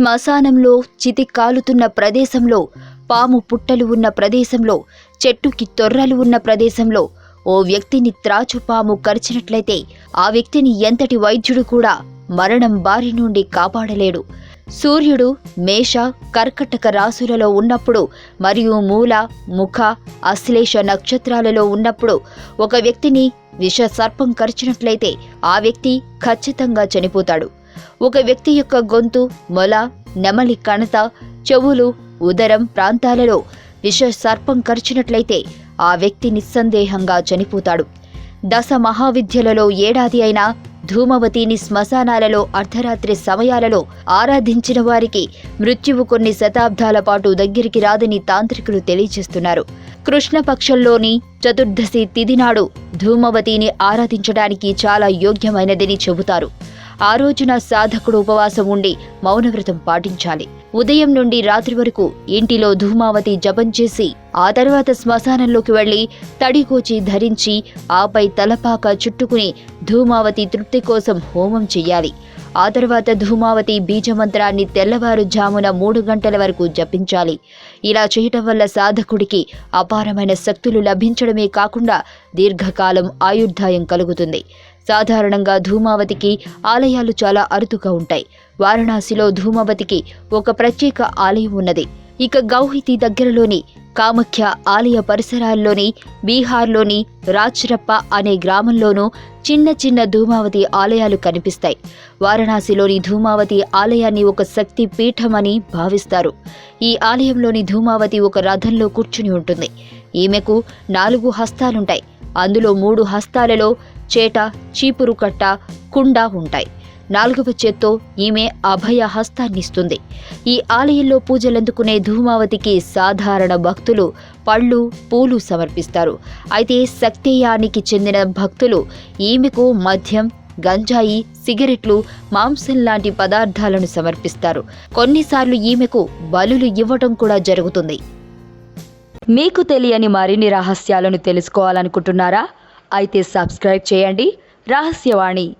శ్మశానంలో చితి కాలుతున్న ప్రదేశంలో పాము పుట్టలు ఉన్న ప్రదేశంలో చెట్టుకి తొర్రలు ఉన్న ప్రదేశంలో ఓ వ్యక్తిని త్రాచు పాము కరిచినట్లయితే ఆ వ్యక్తిని ఎంతటి వైద్యుడు కూడా మరణం బారి నుండి కాపాడలేడు. సూర్యుడు మేష కర్కటక రాశులలో ఉన్నప్పుడు మరియు మూల ముఖ అశ్లేష నక్షత్రాలలో ఉన్నప్పుడు ఒక వ్యక్తిని విష సర్పం కరిచినట్లయితే ఆ వ్యక్తి ఖచ్చితంగా చనిపోతాడు. ఒక వ్యక్తి యొక్క గొంతు మొల నెమలి కణత చెవులు ఉదరం ప్రాంతాలలో విష సర్పం కరిచినట్లయితే ఆ వ్యక్తి నిస్సందేహంగా చనిపోతాడు. దశ మహావిద్యలలో ఏడాది అయినా ధూమవతిని శ్మశానాలలో అర్ధరాత్రి సమయాలలో ఆరాధించిన వారికి మృత్యువు కొన్ని శతాబ్దాల పాటు దగ్గరికి రాదని తాంత్రికులు తెలియజేస్తున్నారు. కృష్ణపక్షంలోని చతుర్దశి తిదినాడు ధూమవతిని ఆరాధించడానికి చాలా యోగ్యమైనదని చెబుతారు. ఆ రోజున సాధకుడు ఉపవాసం ఉండి మౌనవ్రతం పాటించాలి. ఉదయం నుండి రాత్రి వరకు ఇంటిలో ధూమావతి జపం చేసి ఆ తర్వాత శ్మశానంలోకి వెళ్ళి తడిగోచి ధరించి ఆపై తలపాక చుట్టుకుని ధూమావతి తృప్తి కోసం హోమం చెయ్యాలి. ఆ తర్వాత ధూమావతి బీజమంత్రాన్ని తెల్లవారుజామున మూడు గంటల వరకు జపించాలి. ఇలా చేయటం వల్ల సాధకుడికి అపారమైన శక్తులు లభించడమే కాకుండా దీర్ఘకాలం ఆయుర్దాయం కలుగుతుంది. సాధారణంగా ధూమావతికి ఆలయాలు చాలా అరుదుగా ఉంటాయి. వారణాసిలో ధూమావతికి ఒక ప్రత్యేక ఆలయం ఉన్నది. ఇక గౌహితి దగ్గరలోని కామఖ్య ఆలయ పరిసరాల్లోని బీహార్లోని రాజ్రప్ప అనే గ్రామంలోనూ చిన్న చిన్న ధూమావతి ఆలయాలు కనిపిస్తాయి. వారణాసిలోని ధూమావతి ఆలయాన్ని ఒక శక్తి పీఠమని భావిస్తారు. ఈ ఆలయంలోని ధూమావతి ఒక రథంలో కూర్చుని ఉంటుంది. ఈమెకు నాలుగు హస్తాలుంటాయి. అందులో మూడు హస్తాలలో చేట చీపురు కట్ట కుండ ఉంటాయి. నాలుగవ చేత్తో ఈమె అభయ హస్తాన్నిస్తుంది. ఈ ఆలయంలో పూజలందుకునే ధూమావతికి సాధారణ భక్తులు పళ్ళు పూలు సమర్పిస్తారు. అయితే శక్తియానికి చెందిన భక్తులు ఈమెకు మద్యం గంజాయి సిగరెట్లు మాంసం లాంటి పదార్థాలను సమర్పిస్తారు. కొన్నిసార్లు ఈమెకు బలులు ఇవ్వటం కూడా జరుగుతుంది. మీకు తెలియని మరిన్ని రహస్యాలను తెలుసుకోవాలనుకుంటున్నారా? అయితే సబ్స్క్రైబ్ చేయండి. రహస్యవాణి.